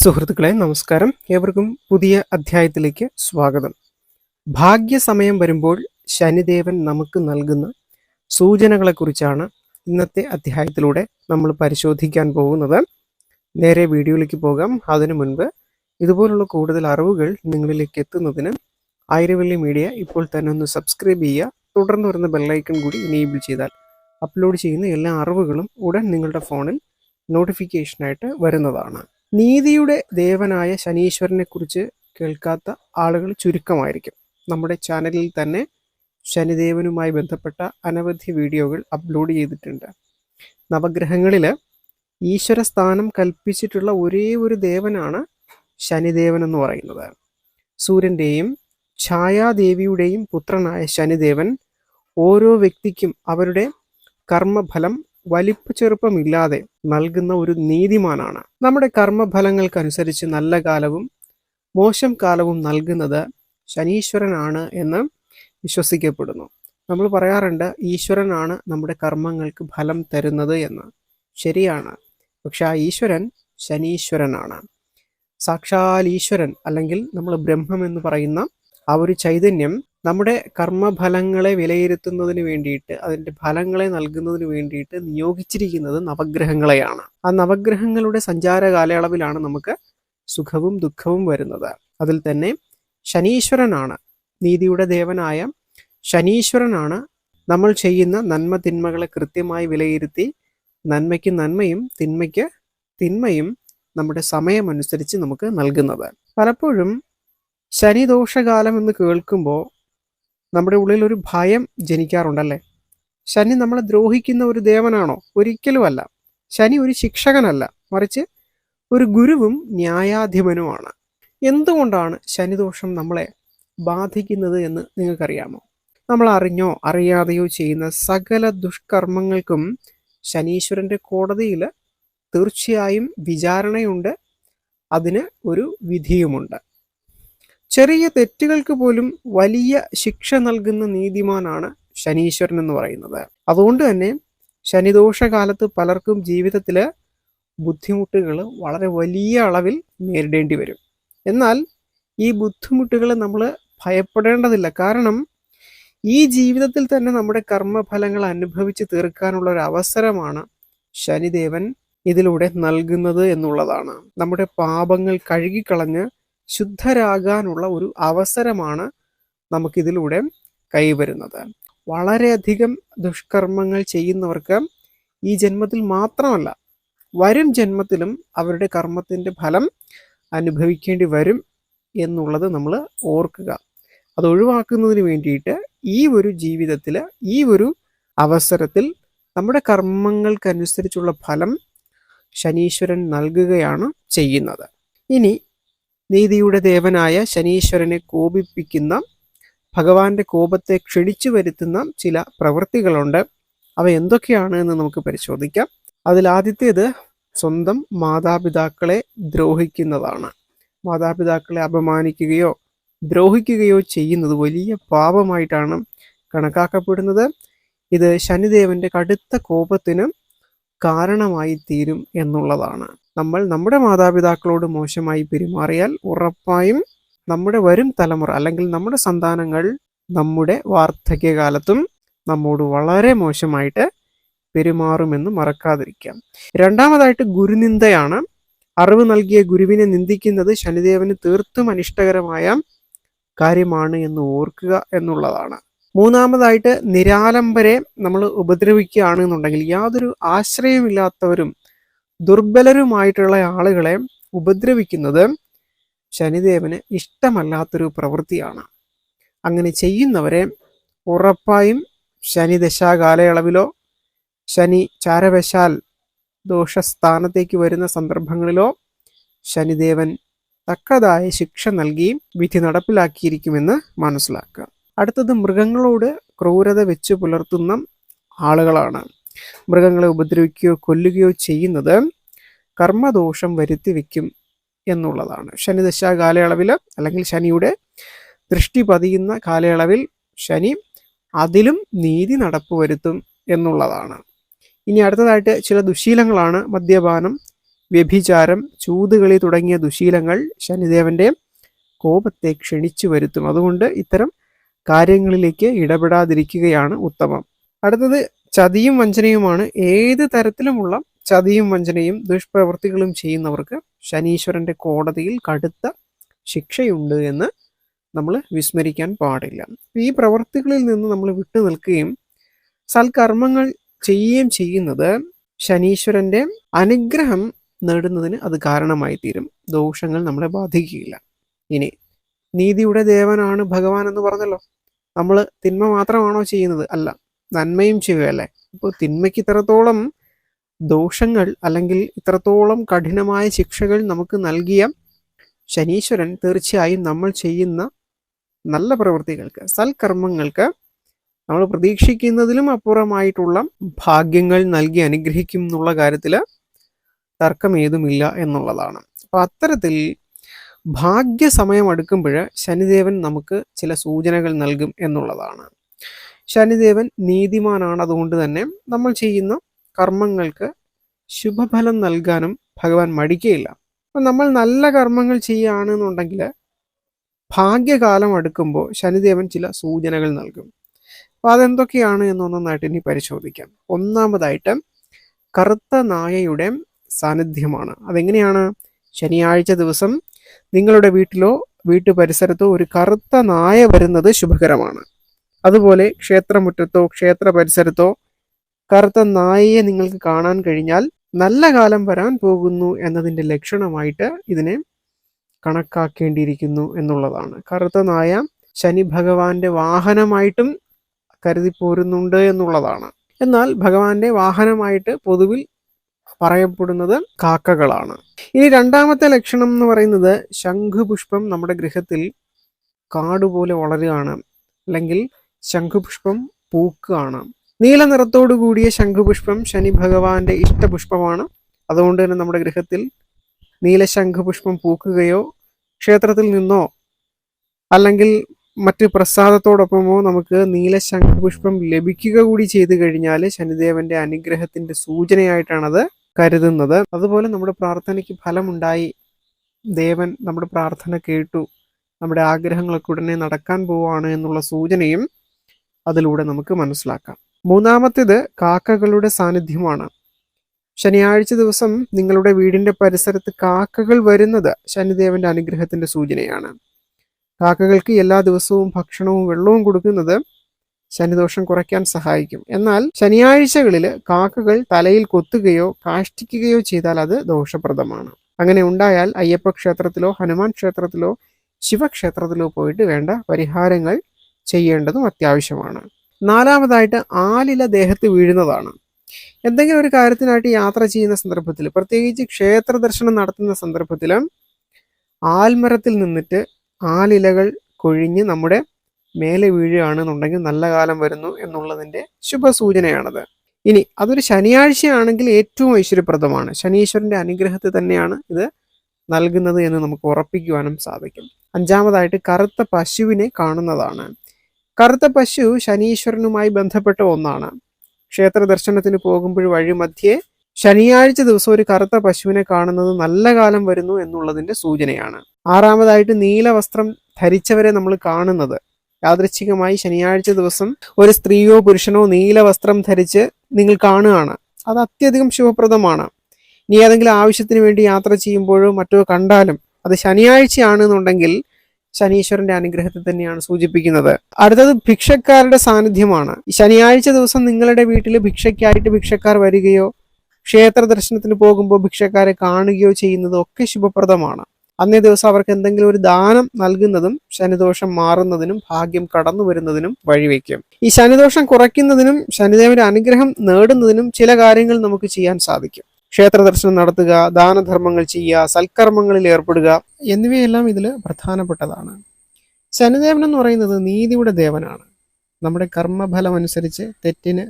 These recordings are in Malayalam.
സുഹൃത്തുക്കളെ നമസ്കാരം. ഏവർക്കും പുതിയ അധ്യായത്തിലേക്ക് സ്വാഗതം. ഭാഗ്യസമയം വരുമ്പോൾ ശനിദേവൻ നമുക്ക് നൽകുന്ന സൂചനകളെക്കുറിച്ചാണ് ഇന്നത്തെ അധ്യായത്തിലൂടെ നമ്മൾ പരിശോധിക്കാൻ പോകുന്നത്. നേരെ വീഡിയോയിലേക്ക് പോകാം. അതിനു മുൻപ് ഇതുപോലുള്ള കൂടുതൽ അറിവുകൾ നിങ്ങളിലേക്ക് എത്തുന്നതിന് ആയിരവള്ളി മീഡിയ ഇപ്പോൾ തന്നെ ഒന്ന് സബ്സ്ക്രൈബ് ചെയ്യുക. തുടർന്ന് വരുന്ന ബെല്ലൈക്കൺ കൂടി ഇനേബിൾ ചെയ്താൽ അപ്ലോഡ് ചെയ്യുന്ന എല്ലാ അറിവുകളും ഉടൻ നിങ്ങളുടെ ഫോണിൽ നോട്ടിഫിക്കേഷനായിട്ട് വരുന്നതാണ്. നീതിയുടെ ദേവനായ ശനീശ്വരനെ കുറിച്ച് കേൾക്കാത്ത ആളുകൾ ചുരുക്കമായിരിക്കും. നമ്മുടെ ചാനലിൽ തന്നെ ശനിദേവനുമായി ബന്ധപ്പെട്ട അനവധി വീഡിയോകൾ അപ്ലോഡ് ചെയ്തിട്ടുണ്ട്. നവഗ്രഹങ്ങളിൽ ഈശ്വര സ്ഥാനം കൽപ്പിച്ചിട്ടുള്ള ഒരേ ഒരു ദേവനാണ് ശനിദേവൻ എന്ന് പറയുന്നത്. സൂര്യന്റെയും ഛായാദേവിയുടെയും പുത്രനായ ശനിദേവൻ ഓരോ വ്യക്തിക്കും അവരുടെ കർമ്മഫലം വലിപ്പ ചെറുപ്പമില്ലാതെ നൽകുന്ന ഒരു നീതിമാനാണ്. നമ്മുടെ കർമ്മഫലങ്ങൾക്കനുസരിച്ച് നല്ല കാലവും മോശം കാലവും നൽകുന്നത് ശനീശ്വരനാണ് എന്ന് വിശ്വസിക്കപ്പെടുന്നു. നമ്മൾ പറയാറുണ്ട് ഈശ്വരനാണ് നമ്മുടെ കർമ്മങ്ങൾക്ക് ഫലം തരുന്നത് എന്ന്. ശരിയാണ്. പക്ഷെ ആ ഈശ്വരൻ ശനീശ്വരനാണ്. സാക്ഷാൽ ഈശ്വരൻ അല്ലെങ്കിൽ നമ്മൾ ബ്രഹ്മം എന്ന് പറയുന്ന ആ ഒരു ചൈതന്യം നമ്മുടെ കർമ്മഫലങ്ങളെ വിലയിരുത്തുന്നതിന് വേണ്ടിയിട്ട് അതിന്റെ ഫലങ്ങളെ നൽകുന്നതിന് വേണ്ടിയിട്ട് നിയോഗിച്ചിരിക്കുന്നത് നവഗ്രഹങ്ങളെയാണ്. ആ നവഗ്രഹങ്ങളുടെ സഞ്ചാര കാലയളവിലാണ് നമുക്ക് സുഖവും ദുഃഖവും വരുന്നത്. അതിൽ തന്നെ ശനീശ്വരനാണ് നീതിയുടെ ദേവനായ ശനീശ്വരനാണ് നമ്മൾ ചെയ്യുന്ന നന്മ തിന്മകളെ കൃത്യമായി വിലയിരുത്തി നന്മയ്ക്ക് നന്മയും തിന്മയ്ക്ക് തിന്മയും നമ്മുടെ സമയമനുസരിച്ച് നമുക്ക് നൽകുന്നത്. പലപ്പോഴും ശനിദോഷകാലം എന്ന് കേൾക്കുമ്പോൾ നമ്മുടെ ഉള്ളിൽ ഒരു ഭയം ജനിക്കാറുണ്ടല്ലേ? ശനി നമ്മളെ ദ്രോഹിക്കുന്ന ഒരു ദേവനാണോ? ഒരിക്കലുമല്ല. ശനി ഒരു ശിക്ഷകനല്ല. മറിച്ച് ഒരു ഗുരുവും ന്യായാധിപനുമാണ്. എന്തുകൊണ്ടാണ് ശനിദോഷം നമ്മളെ ബാധിക്കുന്നത് എന്ന് നിങ്ങൾക്കറിയാമോ? നമ്മൾ അറിഞ്ഞോ അറിയാതെയോ ചെയ്യുന്ന സകല ദുഷ്കർമ്മങ്ങൾക്കും ശനീശ്വരന്റെ കോടതിയിൽ തീർച്ചയായും വിചാരണയുണ്ട്. അതിന് ഒരു വിധിയുമുണ്ട്. ചെറിയ തെറ്റുകൾക്ക് പോലും വലിയ ശിക്ഷ നൽകുന്ന നീതിമാനാണ് ശനീശ്വരൻ എന്ന് പറയുന്നത്. അതുകൊണ്ട് തന്നെ ശനിദോഷകാലത്ത് പലർക്കും ജീവിതത്തിൽ ബുദ്ധിമുട്ടുകൾ വളരെ വലിയ അളവിൽ നേരിടേണ്ടി വരും. എന്നാൽ ഈ ബുദ്ധിമുട്ടുകൾ നമ്മൾ ഭയപ്പെടേണ്ടതില്ല. കാരണം ഈ ജീവിതത്തിൽ തന്നെ നമ്മുടെ കർമ്മഫലങ്ങൾ അനുഭവിച്ച് തീർക്കാനുള്ള ഒരു അവസരമാണ് ശനിദേവൻ ഇതിലൂടെ നൽകുന്നത് എന്നുള്ളതാണ്. നമ്മുടെ പാപങ്ങൾ കഴുകിക്കളഞ്ഞ് ശുദ്ധരാകാനുള്ള ഒരു അവസരമാണ് നമുക്കിതിലൂടെ കൈവരുന്നത്. വളരെയധികം ദുഷ്കർമ്മങ്ങൾ ചെയ്യുന്നവർക്ക് ഈ ജന്മത്തിൽ മാത്രമല്ല വരും ജന്മത്തിലും അവരുടെ കർമ്മത്തിന്റെ ഫലം അനുഭവിക്കേണ്ടി വരും എന്നുള്ളത് നമ്മൾ ഓർക്കുക. അത് ഒഴിവാക്കുന്നതിന് വേണ്ടിയിട്ട് ഈ ഒരു ജീവിതത്തിൽ ഈ ഒരു അവസരത്തിൽ നമ്മുടെ കർമ്മങ്ങൾക്കനുസരിച്ചുള്ള ഫലം ശനീശ്വരൻ നൽകുകയാണ് ചെയ്യുന്നത്. ഇനി നീതിയുടെ ദേവനായ ശനീശ്വരനെ കോപിപ്പിക്കുന്ന ഭഗവാന്റെ കോപത്തെ ക്ഷണിച്ചു വരുത്തുന്ന ചില പ്രവൃത്തികളുണ്ട്. അവ എന്തൊക്കെയാണ് എന്ന് നമുക്ക് പരിശോധിക്കാം. അതിൽ ആദ്യത്തേത് സ്വന്തം മാതാപിതാക്കളെ ദ്രോഹിക്കുന്നതാണ്. മാതാപിതാക്കളെ അപമാനിക്കുകയോ ദ്രോഹിക്കുകയോ ചെയ്യുന്നത് വലിയ പാപമായിട്ടാണ് കണക്കാക്കപ്പെടുന്നത്. ഇത് ശനിദേവന്റെ കടുത്ത കോപത്തിന് കാരണമായി തീരും എന്നുള്ളതാണ്. നമ്മൾ നമ്മുടെ മാതാപിതാക്കളോട് മോശമായി പെരുമാറിയാൽ ഉറപ്പായും നമ്മുടെ വരും തലമുറ അല്ലെങ്കിൽ നമ്മുടെ സന്താനങ്ങൾ നമ്മുടെ വാർദ്ധക്യകാലത്തും നമ്മോട് വളരെ മോശമായിട്ട് പെരുമാറുമെന്ന് മറക്കാതിരിക്കാം. രണ്ടാമതായിട്ട് ഗുരുനിന്ദയാണ്. അറിവ് നൽകിയ ഗുരുവിനെ നിന്ദിക്കുന്നത് ശനിദേവന് തീർത്തും അനിഷ്ടകരമായ കാര്യമാണ് എന്ന് ഓർക്കുക എന്നുള്ളതാണ്. മൂന്നാമതായിട്ട് നിരാലംബരെ നമ്മൾ ഉപദ്രവിക്കുകയാണെന്നുണ്ടെങ്കിൽ യാതൊരു ആശ്രയമില്ലാത്തവരും ദുർബലരുമായിട്ടുള്ള ആളുകളെ ഉപദ്രവിക്കുന്നത് ശനിദേവന് ഇഷ്ടമല്ലാത്തൊരു പ്രവൃത്തിയാണ്. അങ്ങനെ ചെയ്യുന്നവരെ ഉറപ്പായും ശനി ദശാകാലയളവിലോ ശനി ചാരവശാൽ ദോഷസ്ഥാനത്തേക്ക് വരുന്ന സന്ദർഭങ്ങളിലോ ശനിദേവൻ തക്കതായ ശിക്ഷ നൽകി വിധി നടപ്പിലാക്കിയിരിക്കുമെന്ന് മനസ്സിലാക്കുക. അടുത്തത് മൃഗങ്ങളോട് ക്രൂരത വെച്ച് പുലർത്തുന്ന ആളുകളാണ്. മൃഗങ്ങളെ ഉപദ്രവിക്കുകയോ കൊല്ലുകയോ ചെയ്യുന്നത് കർമ്മദോഷം വരുത്തി വയ്ക്കും എന്നുള്ളതാണ്. ശനിദശ കാലയളവിൽ അല്ലെങ്കിൽ ശനിയുടെ ദൃഷ്ടി പതിയുന്ന കാലയളവിൽ ശനി അതിലും നീതി നടപ്പ് വരുത്തും എന്നുള്ളതാണ്. ഇനി അടുത്തതായിട്ട് ചില ദുശീലങ്ങളാണ്. മദ്യപാനം വ്യഭിചാരം ചൂതുകളി തുടങ്ങിയ ദുശീലങ്ങൾ ശനിദേവന്റെ കോപത്തെ ക്ഷണിച്ചു വരുത്തും. അതുകൊണ്ട് ഇത്തരം കാര്യങ്ങളിലേക്ക് ഇടപെടാതിരിക്കുകയാണ് ഉത്തമം. അടുത്തത് ചതിയും വഞ്ചനയുമാണ് ഏത് തരത്തിലുമുള്ള ചതിയും വഞ്ചനയും ദുഷ്പ്രവൃത്തികളും ചെയ്യുന്നവർക്ക് ശനീശ്വരന്റെ കോടതിയിൽ കടുത്ത ശിക്ഷയുണ്ട് എന്ന് നമ്മൾ വിസ്മരിക്കാൻ പാടില്ല. ഈ പ്രവൃത്തികളിൽ നിന്ന് നമ്മൾ വിട്ടു നിൽക്കുകയും സൽക്കർമ്മങ്ങൾ ചെയ്യുകയും ചെയ്യുന്നത് ശനീശ്വരന്റെ അനുഗ്രഹം നേടുന്നതിന് അത് കാരണമായി തീരും. ദോഷങ്ങൾ നമ്മളെ ബാധിക്കുകയില്ല. ഇനി നീതിയുടെ ദേവനാണ് ഭഗവാൻ എന്ന് പറഞ്ഞല്ലോ. നമ്മൾ തിന്മ മാത്രമാണോ ചെയ്യുന്നത്? അല്ല. നന്മയും ചെയ്യുകയല്ലേ? അപ്പോൾ തിന്മയ്ക്ക് ഇത്രത്തോളം ദോഷങ്ങൾ അല്ലെങ്കിൽ ഇത്രത്തോളം കഠിനമായ ശിക്ഷകൾ നമുക്ക് നൽകിയ ശനീശ്വരൻ തീർച്ചയായും നമ്മൾ ചെയ്യുന്ന നല്ല പ്രവൃത്തികൾക്ക് സൽക്കർമ്മങ്ങൾക്ക് നമ്മൾ പ്രതീക്ഷിക്കുന്നതിലും അപ്പുറമായിട്ടുള്ള ഭാഗ്യങ്ങൾ നൽകി അനുഗ്രഹിക്കും എന്നുള്ള കാര്യത്തിൽ തർക്കം ഏതുമില്ല എന്നുള്ളതാണ്. അപ്പോൾ അത്തരത്തിൽ ഭാഗ്യസമയം അടുക്കുമ്പോൾ ശനിദേവൻ നമുക്ക് ചില സൂചനകൾ നൽകും എന്നുള്ളതാണ്. ശനിദേവൻ നീതിമാനാണ് അതുകൊണ്ട് തന്നെ നമ്മൾ ചെയ്യുന്ന കർമ്മങ്ങൾക്ക് ശുഭഫലം നൽകാനും ഭഗവാൻ മടിക്കുകയില്ല അപ്പം നമ്മൾ നല്ല കർമ്മങ്ങൾ ചെയ്യുകയാണെന്നുണ്ടെങ്കിൽ ഭാഗ്യകാലം അടുക്കുമ്പോൾ ശനിദേവൻ ചില സൂചനകൾ നൽകും. അപ്പോൾ അതെന്തൊക്കെയാണ് എന്നൊന്നൊന്നായിട്ട് ഇനി പരിശോധിക്കാം. ഒന്നാമതായിട്ട് കറുത്ത നായയുടെ സാന്നിധ്യമാണ്. അതെങ്ങനെയാണ്? ശനിയാഴ്ച ദിവസം നിങ്ങളുടെ വീട്ടിലോ വീട്ടു പരിസരത്തോ ഒരു കറുത്ത നായ വരുന്നത് ശുഭകരമാണ്. അതുപോലെ ക്ഷേത്രമുറ്റത്തോ ക്ഷേത്ര പരിസരത്തോ കറുത്ത നായയെ നിങ്ങൾക്ക് കാണാൻ കഴിഞ്ഞാൽ നല്ല കാലം വരാൻ പോകുന്നു എന്നതിന്റെ ലക്ഷണമായിട്ട് ഇതിനെ കണക്കാക്കേണ്ടിയിരിക്കുന്നു എന്നുള്ളതാണ്. കറുത്ത നായ ശനി ഭഗവാന്റെ വാഹനമായിട്ടും കരുതി പോരുന്നുണ്ട് എന്നുള്ളതാണ്. എന്നാൽ ഭഗവാന്റെ വാഹനമായിട്ട് പൊതുവിൽ പറയപ്പെടുന്നത് കാക്കകളാണ്. ഇനി രണ്ടാമത്തെ ലക്ഷണം എന്ന് പറയുന്നത് ശംഖുപുഷ്പം നമ്മുടെ ഗൃഹത്തിൽ കാടുപോലെ വളരുകയാണ്. അല്ലെങ്കിൽ ശംഖുപുഷ്പം പൂക്ക് കാണാം നീല നിറത്തോടു കൂടിയ ശംഖുപുഷ്പം ശനി ഭഗവാന്റെ ഇഷ്ടപുഷ്പമാണ്. അതുകൊണ്ട് തന്നെ നമ്മുടെ ഗൃഹത്തിൽ നീല ശംഖുപുഷ്പം പൂക്കുകയോ ക്ഷേത്രത്തിൽ നിന്നോ അല്ലെങ്കിൽ മറ്റ് പ്രസാദത്തോടൊപ്പമോ നമുക്ക് നീല ശംഖുപുഷ്പം ലഭിക്കുക കൂടി ചെയ്തു കഴിഞ്ഞാൽ ശനിദേവന്റെ അനുഗ്രഹത്തിന്റെ സൂചനയായിട്ടാണത് കരുതുന്നത്. അതുപോലെ നമ്മുടെ പ്രാർത്ഥനയ്ക്ക് ഫലമുണ്ടായി. ദേവൻ നമ്മുടെ പ്രാർത്ഥന കേട്ടു. നമ്മുടെ ആഗ്രഹങ്ങളൊക്കെ ഉടനെ നടക്കാൻ പോവാണ് എന്നുള്ള സൂചനയും അതിലൂടെ നമുക്ക് മനസ്സിലാക്കാം. മൂന്നാമത്തേത് കാക്കകളുടെ സാന്നിധ്യമാണ്. ശനിയാഴ്ച ദിവസം നിങ്ങളുടെ വീടിന്റെ പരിസരത്ത് കാക്കകൾ വരുന്നത് ശനിദേവന്റെ അനുഗ്രഹത്തിന്റെ സൂചനയാണ്. കാക്കകൾക്ക് എല്ലാ ദിവസവും ഭക്ഷണവും വെള്ളവും കൊടുക്കുന്നത് ശനിദോഷം കുറയ്ക്കാൻ സഹായിക്കും. എന്നാൽ ശനിയാഴ്ചകളിൽ കാക്കകൾ തലയിൽ കൊത്തുകയോ കാഷ്ടിക്കുകയോ ചെയ്താൽ അത് ദോഷപ്രദമാണ്. അങ്ങനെ ഉണ്ടായാൽ അയ്യപ്പ ക്ഷേത്രത്തിലോ ഹനുമാൻ ക്ഷേത്രത്തിലോ ശിവക്ഷേത്രത്തിലോ പോയിട്ട് വേണ്ട പരിഹാരങ്ങൾ ചെയ്യേണ്ടതും അത്യാവശ്യമാണ്. നാലാമതായിട്ട് ആലില ദേഹത്ത് വീഴുന്നതാണ്. എന്തെങ്കിലും ഒരു കാര്യത്തിനായിട്ട് യാത്ര ചെയ്യുന്ന സന്ദർഭത്തിൽ പ്രത്യേകിച്ച് ക്ഷേത്ര ദർശനം നടത്തുന്ന സന്ദർഭത്തിൽ ആൽമരത്തിൽ നിന്നിട്ട് ആലിലകൾ കൊഴിഞ്ഞ് നമ്മുടെ മേലെ വീഴുകയാണെന്നുണ്ടെങ്കിൽ നല്ല കാലം വരുന്നു എന്നുള്ളതിന്റെ ശുഭസൂചനയാണത്. ഇനി അതൊരു ശനിയാഴ്ചയാണെങ്കിൽ ഏറ്റവും ഐശ്വര്യപ്രദമാണ്. ശനീശ്വരന്റെ അനുഗ്രഹത്തെ തന്നെയാണ് ഇത് നൽകുന്നത് എന്ന് നമുക്ക് ഉറപ്പിക്കുവാനും സാധിക്കും. അഞ്ചാമതായിട്ട് കറുത്ത പശുവിനെ കാണുന്നതാണ്. കറുത്ത പശു ശനീശ്വരനുമായി ബന്ധപ്പെട്ട ഒന്നാണ്. ക്ഷേത്ര ദർശനത്തിന് പോകുമ്പോൾ വഴി മധ്യേ ശനിയാഴ്ച ദിവസം ഒരു കറുത്ത പശുവിനെ കാണുന്നത് നല്ല കാലം വരുന്നു എന്നുള്ളതിന്റെ സൂചനയാണ്. ആറാമതായിട്ട് നീല വസ്ത്രം ധരിച്ചവരെ നമ്മൾ കാണുന്നത്. യാദൃച്ഛികമായി ശനിയാഴ്ച ദിവസം ഒരു സ്ത്രീയോ പുരുഷനോ നീല വസ്ത്രം ധരിച്ച് നിങ്ങൾ കാണുകയാണ്. അത് അത്യധികം ശുഭപ്രദമാണ്. ഇനി ഏതെങ്കിലും ആവശ്യത്തിന് വേണ്ടി യാത്ര ചെയ്യുമ്പോഴോ മറ്റോ കണ്ടാലും അത് ശനിയാഴ്ചയാണെന്നുണ്ടെങ്കിൽ ശനീശ്വരന്റെ അനുഗ്രഹത്തെ തന്നെയാണ് സൂചിപ്പിക്കുന്നത്. അടുത്തത് ഭിക്ഷക്കാരുടെ സാന്നിധ്യമാണ്. ശനിയാഴ്ച ദിവസം നിങ്ങളുടെ വീട്ടിൽ ഭിക്ഷയ്ക്കായിട്ട് ഭിക്ഷക്കാർ വരികയോ ക്ഷേത്ര ദർശനത്തിന് പോകുമ്പോൾ ഭിക്ഷക്കാരെ കാണുകയോ ചെയ്യുന്നതും ഒക്കെ ശുഭപ്രദമാണ്. അന്നേ ദിവസം അവർക്ക് എന്തെങ്കിലും ഒരു ദാനം നൽകുന്നതും ശനിദോഷം മാറുന്നതിനും ഭാഗ്യം കടന്നു വരുന്നതിനും വഴിവെക്കും. ഈ ശനിദോഷം കുറയ്ക്കുന്നതിനും ശനിദേവന്റെ അനുഗ്രഹം നേടുന്നതിനും ചില കാര്യങ്ങൾ നമുക്ക് ചെയ്യാൻ സാധിക്കും. ക്ഷേത്ര ദർശനം നടത്തുക ദാനധർമ്മങ്ങൾ ചെയ്യുക സൽക്കർമ്മങ്ങളിൽ ഏർപ്പെടുക എന്നിവയെല്ലാം ഇതിൽ പ്രധാനപ്പെട്ടതാണ്. ശനിദേവൻ എന്ന് പറയുന്നത് നീതിയുടെ ദേവനാണ്. നമ്മുടെ കർമ്മഫലം അനുസരിച്ച് തെറ്റിന്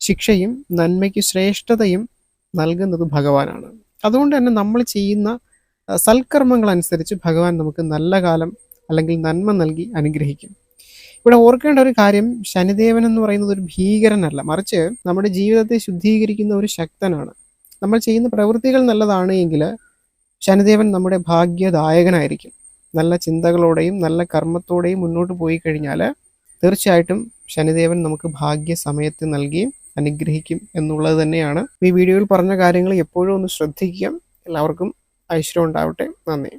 ശിക്ഷയും നന്മയ്ക്ക് ശ്രേഷ്ഠതയും നൽകുന്നത് ഭഗവാനാണ്. അതുകൊണ്ട് തന്നെ നമ്മൾ ചെയ്യുന്ന സൽക്കർമ്മങ്ങൾ അനുസരിച്ച് ഭഗവാൻ നമുക്ക് നല്ല കാലം അല്ലെങ്കിൽ നന്മ നൽകി അനുഗ്രഹിക്കും. ഇവിടെ ഓർക്കേണ്ട ഒരു കാര്യം ശനിദേവൻ എന്ന് പറയുന്നത് ഒരു ഭീകരനല്ല. മറിച്ച് നമ്മുടെ ജീവിതത്തെ ശുദ്ധീകരിക്കുന്ന ഒരു ശക്തനാണ്. നമ്മൾ ചെയ്യുന്ന പ്രവൃത്തികൾ നല്ലതാണ് എങ്കിൽ ശനിദേവൻ നമ്മുടെ ഭാഗ്യദായകനായിരിക്കും. നല്ല ചിന്തകളോടെയും നല്ല കർമ്മത്തോടെയും മുന്നോട്ട് പോയി കഴിഞ്ഞാൽ തീർച്ചയായിട്ടും ശനിദേവൻ നമുക്ക് ഭാഗ്യ സമയത്ത് നൽകിയും അനുഗ്രഹിക്കും എന്നുള്ളത് തന്നെയാണ്. ഈ വീഡിയോയിൽ പറഞ്ഞ കാര്യങ്ങൾ എപ്പോഴും ഒന്ന് ശ്രദ്ധിക്കുക. എല്ലാവർക്കും ഐശ്വര്യം ഉണ്ടാവട്ടെ. നന്ദി.